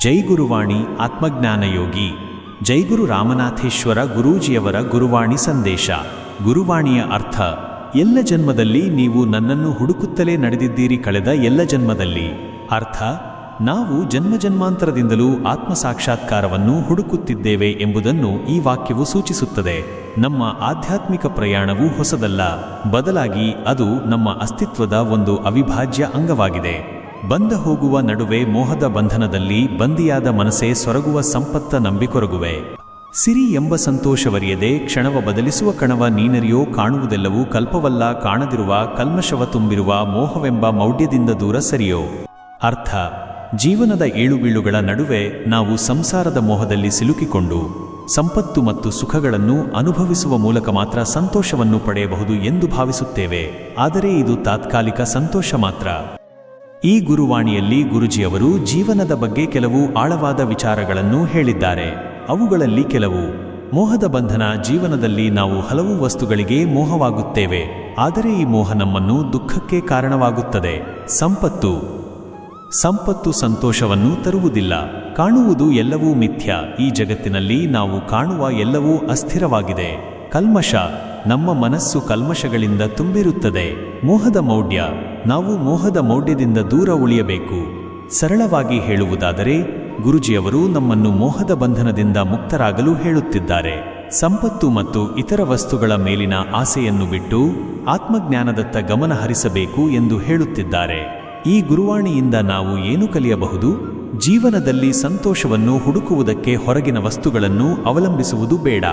ಜೈ ಗುರುವಾಣಿ ಆತ್ಮಜ್ಞಾನಯೋಗಿ. ಜೈ ಗುರು ರಾಮನಾಥೇಶ್ವರ ಗುರೂಜಿಯವರ ಗುರುವಾಣಿ ಸಂದೇಶ. ಗುರುವಾಣಿಯ ಅರ್ಥ, ಎಲ್ಲ ಜನ್ಮದಲ್ಲಿ ನೀವು ನನ್ನನ್ನು ಹುಡುಕುತ್ತಲೇ ನಡೆದಿದ್ದೀರಿ ಕಳೆದ ಎಲ್ಲ ಜನ್ಮದಲ್ಲಿ. ಅರ್ಥ, ನಾವು ಜನ್ಮಜನ್ಮಾಂತರದಿಂದಲೂ ಆತ್ಮ ಸಾಕ್ಷಾತ್ಕಾರವನ್ನು ಹುಡುಕುತ್ತಿದ್ದೇವೆ ಎಂಬುದನ್ನು ಈ ವಾಕ್ಯವು ಸೂಚಿಸುತ್ತದೆ. ನಮ್ಮ ಆಧ್ಯಾತ್ಮಿಕ ಪ್ರಯಾಣವು ಹೊಸದಲ್ಲ. ಬದಲಾಗಿ ಅದು ನಮ್ಮ ಅಸ್ತಿತ್ವದ ಒಂದು ಅವಿಭಾಜ್ಯ ಅಂಗವಾಗಿದೆ. ಬಂದ ಹೋಗುವ ನಡುವೆ ಮೋಹದ ಬಂಧನದಲ್ಲಿ ಬಂದಿಯಾದ ಮನಸ್ಸೇ ಸೊರಗುವ ಸಂಪತ್ತ ನಂಬಿಕೊರಗುವೆ. ಸಿರಿ ಎಂಬ ಸಂತೋಷವರಿಯದೆ ಕ್ಷಣವ ಬದಲಿಸುವ ಕಣವ ನೀನರಿಯೋ ಕಾಣುವುದೆಲ್ಲವೂ ಕಲ್ಪವಲ್ಲ ಕಾಣದಿರುವ ಕಲ್ಮಶವ ತುಂಬಿರುವ ಮೋಹವೆಂಬ ಮೌಢ್ಯದಿಂದ ದೂರ ಸರಿಯೋ. ಅರ್ಥ, ಜೀವನದ ಏಳುಬೀಳುಗಳ ನಡುವೆ ನಾವು ಸಂಸಾರದ ಮೋಹದಲ್ಲಿ ಸಿಲುಕಿಕೊಂಡು ಸಂಪತ್ತು ಮತ್ತು ಸುಖಗಳನ್ನು ಅನುಭವಿಸುವ ಮೂಲಕ ಮಾತ್ರ ಸಂತೋಷವನ್ನು ಪಡೆಯಬಹುದು ಎಂದು ಭಾವಿಸುತ್ತೇವೆ. ಆದರೆ ಇದು ತಾತ್ಕಾಲಿಕ ಸಂತೋಷ ಮಾತ್ರ. ಈ ಗುರುವಾಣಿಯಲ್ಲಿ ಗುರುಜಿಯವರು ಜೀವನದ ಬಗ್ಗೆ ಕೆಲವು ಆಳವಾದ ವಿಚಾರಗಳನ್ನು ಹೇಳಿದ್ದಾರೆ. ಅವುಗಳಲ್ಲಿ ಕೆಲವು, ಮೋಹದ ಬಂಧನ ಜೀವನದಲ್ಲಿ ನಾವು ಹಲವು ವಸ್ತುಗಳಿಗೆ ಮೋಹವಾಗುತ್ತೇವೆ, ಆದರೆ ಈ ಮೋಹ ನಮ್ಮನ್ನು ದುಃಖಕ್ಕೆ ಕಾರಣವಾಗುತ್ತದೆ. ಸಂಪತ್ತು ಸಂಪತ್ತು ಸಂತೋಷವನ್ನು ತರುವುದಿಲ್ಲ, ಕಾಣುವುದು ಎಲ್ಲವೂ ಮಿಥ್ಯ, ಈ ಜಗತ್ತಿನಲ್ಲಿ ನಾವು ಕಾಣುವ ಎಲ್ಲವೂ ಅಸ್ಥಿರವಾಗಿದೆ. ಕಲ್ಮಶ, ನಮ್ಮ ಮನಸ್ಸು ಕಲ್ಮಶಗಳಿಂದ ತುಂಬಿರುತ್ತದೆ, ಮೋಹದ ಮೌಢ್ಯ. ನಾವು ಮೋಹದ ಮೌಢ್ಯದಿಂದ ದೂರ ಉಳಿಯಬೇಕು. ಸರಳವಾಗಿ ಹೇಳುವುದಾದರೆ, ಗುರುಜಿಯವರು ನಮ್ಮನ್ನು ಮೋಹದ ಬಂಧನದಿಂದ ಮುಕ್ತರಾಗಲು ಹೇಳುತ್ತಿದ್ದಾರೆ. ಸಂಪತ್ತು ಮತ್ತು ಇತರ ವಸ್ತುಗಳ ಮೇಲಿನ ಆಸೆಯನ್ನು ಬಿಟ್ಟು ಆತ್ಮಜ್ಞಾನದತ್ತ ಗಮನ ಹರಿಸಬೇಕು ಎಂದು ಹೇಳುತ್ತಿದ್ದಾರೆ. ಈ ಗುರುವಾಣಿಯಿಂದ ನಾವು ಏನು ಕಲಿಯಬಹುದು? ಜೀವನದಲ್ಲಿ ಸಂತೋಷವನ್ನು ಹುಡುಕುವುದಕ್ಕೆ ಹೊರಗಿನ ವಸ್ತುಗಳನ್ನು ಅವಲಂಬಿಸುವುದು ಬೇಡ.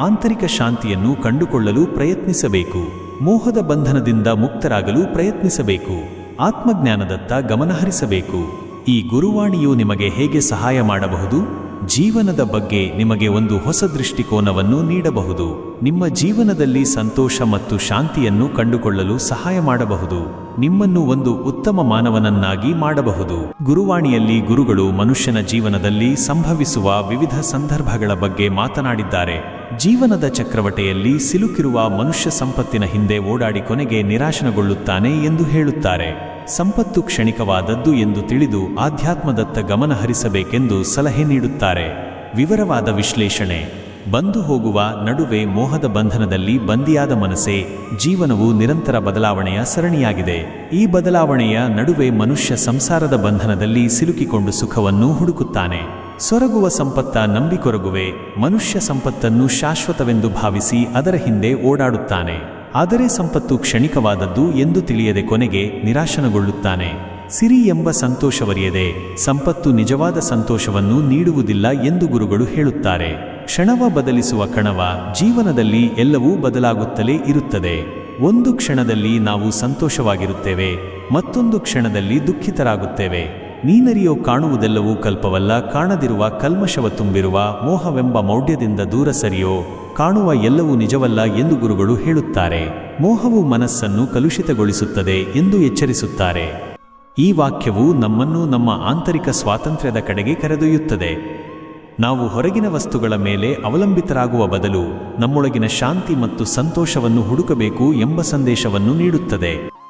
ಆಂತರಿಕ ಶಾಂತಿಯನ್ನು ಕಂಡುಕೊಳ್ಳಲು ಪ್ರಯತ್ನಿಸಬೇಕು. ಮೋಹದ ಬಂಧನದಿಂದ ಮುಕ್ತರಾಗಲು ಪ್ರಯತ್ನಿಸಬೇಕು. ಆತ್ಮಜ್ಞಾನದತ್ತ ಗಮನಹರಿಸಬೇಕು. ಈ ಗುರುವಾಣಿಯು ನಿಮಗೆ ಹೇಗೆ ಸಹಾಯ ಮಾಡಬಹುದು? ಜೀವನದ ಬಗ್ಗೆ ನಿಮಗೆ ಒಂದು ಹೊಸ ದೃಷ್ಟಿಕೋನವನ್ನು ನೀಡಬಹುದು. ನಿಮ್ಮ ಜೀವನದಲ್ಲಿ ಸಂತೋಷ ಮತ್ತು ಶಾಂತಿಯನ್ನು ಕಂಡುಕೊಳ್ಳಲು ಸಹಾಯ ಮಾಡಬಹುದು. ನಿಮ್ಮನ್ನು ಒಂದು ಉತ್ತಮ ಮಾನವನನ್ನಾಗಿ ಮಾಡಬಹುದು. ಗುರುವಾಣಿಯಲ್ಲಿ ಗುರುಗಳು ಮನುಷ್ಯನ ಜೀವನದಲ್ಲಿ ಸಂಭವಿಸುವ ವಿವಿಧ ಸಂದರ್ಭಗಳ ಬಗ್ಗೆ ಮಾತನಾಡಿದ್ದಾರೆ. ಜೀವನದ ಚಕ್ರವಟೆಯಲ್ಲಿ ಸಿಲುಕಿರುವ ಮನುಷ್ಯ ಸಂಪತ್ತಿನ ಹಿಂದೆ ಓಡಾಡಿ ಕೊನೆಗೆ ನಿರಾಶನಗೊಳ್ಳುತ್ತಾನೆ ಎಂದು ಹೇಳುತ್ತಾರೆ. ಸಂಪತ್ತು ಕ್ಷಣಿಕವಾದದ್ದು ಎಂದು ತಿಳಿದು ಆಧ್ಯಾತ್ಮದತ್ತ ಗಮನ ಹರಿಸಬೇಕೆಂದು ಸಲಹೆ ನೀಡುತ್ತಾರೆ. ವಿವರವಾದ ವಿಶ್ಲೇಷಣೆ. ಬಂದು ಹೋಗುವ ನಡುವೆ ಮೋಹದ ಬಂಧನದಲ್ಲಿ ಬಂದಿಯಾದ ಮನಸ್ಸೇ ಜೀವನವು ನಿರಂತರ ಬದಲಾವಣೆಯ ಸರಣಿಯಾಗಿದೆ. ಈ ಬದಲಾವಣೆಯ ನಡುವೆ ಮನುಷ್ಯ ಸಂಸಾರದ ಬಂಧನದಲ್ಲಿ ಸಿಲುಕಿಕೊಂಡು ಸುಖವನ್ನು ಹುಡುಕುತ್ತಾನೆ. ಸೊರಗುವ ಸಂಪತ್ತ ನಂಬಿಕೊರಗುವೆ, ಮನುಷ್ಯ ಸಂಪತ್ತನ್ನು ಶಾಶ್ವತವೆಂದು ಭಾವಿಸಿ ಅದರ ಹಿಂದೆ ಓಡಾಡುತ್ತಾನೆ. ಆದರೆ ಸಂಪತ್ತು ಕ್ಷಣಿಕವಾದದ್ದು ಎಂದು ತಿಳಿಯದೆ ಕೊನೆಗೆ ನಿರಾಶನಗೊಳ್ಳುತ್ತಾನೆ. ಸಿರಿ ಎಂಬ ಸಂತೋಷವರಿಯದೆ ಸಂಪತ್ತು ನಿಜವಾದ ಸಂತೋಷವನ್ನು ನೀಡುವುದಿಲ್ಲ ಎಂದು ಗುರುಗಳು ಹೇಳುತ್ತಾರೆ. ಕ್ಷಣವ ಬದಲಿಸುವ ಕಣವ ಜೀವನದಲ್ಲಿ ಎಲ್ಲವೂ ಬದಲಾಗುತ್ತಲೇ ಇರುತ್ತದೆ. ಒಂದು ಕ್ಷಣದಲ್ಲಿ ನಾವು ಸಂತೋಷವಾಗಿರುತ್ತೇವೆ, ಮತ್ತೊಂದು ಕ್ಷಣದಲ್ಲಿ ದುಃಖಿತರಾಗುತ್ತೇವೆ. ನೀನರಿಯೋ ಕಾಣುವುದೆಲ್ಲವೂ ಕಲ್ಪವಲ್ಲ, ಕಾಣದಿರುವ ಕಲ್ಮಶವ ತುಂಬಿರುವ, ಮೋಹವೆಂಬ ಮೌಢ್ಯದಿಂದ ದೂರ ಸರಿಯೋ, ಕಾಣುವ ಎಲ್ಲವೂ ನಿಜವಲ್ಲ ಎಂದು ಗುರುಗಳು ಹೇಳುತ್ತಾರೆ. ಮೋಹವು ಮನಸ್ಸನ್ನು ಕಲುಷಿತಗೊಳಿಸುತ್ತದೆ ಎಂದು ಎಚ್ಚರಿಸುತ್ತಾರೆ. ಈ ವಾಕ್ಯವು ನಮ್ಮನ್ನು ನಮ್ಮ ಆಂತರಿಕ ಸ್ವಾತಂತ್ರ್ಯದ ಕಡೆಗೆ ಕರೆದೊಯ್ಯುತ್ತದೆ. ನಾವು ಹೊರಗಿನ ವಸ್ತುಗಳ ಮೇಲೆ ಅವಲಂಬಿತರಾಗುವ ಬದಲು ನಮ್ಮೊಳಗಿನ ಶಾಂತಿ ಮತ್ತು ಸಂತೋಷವನ್ನು ಹುಡುಕಬೇಕು ಎಂಬ ಸಂದೇಶವನ್ನು ನೀಡುತ್ತದೆ.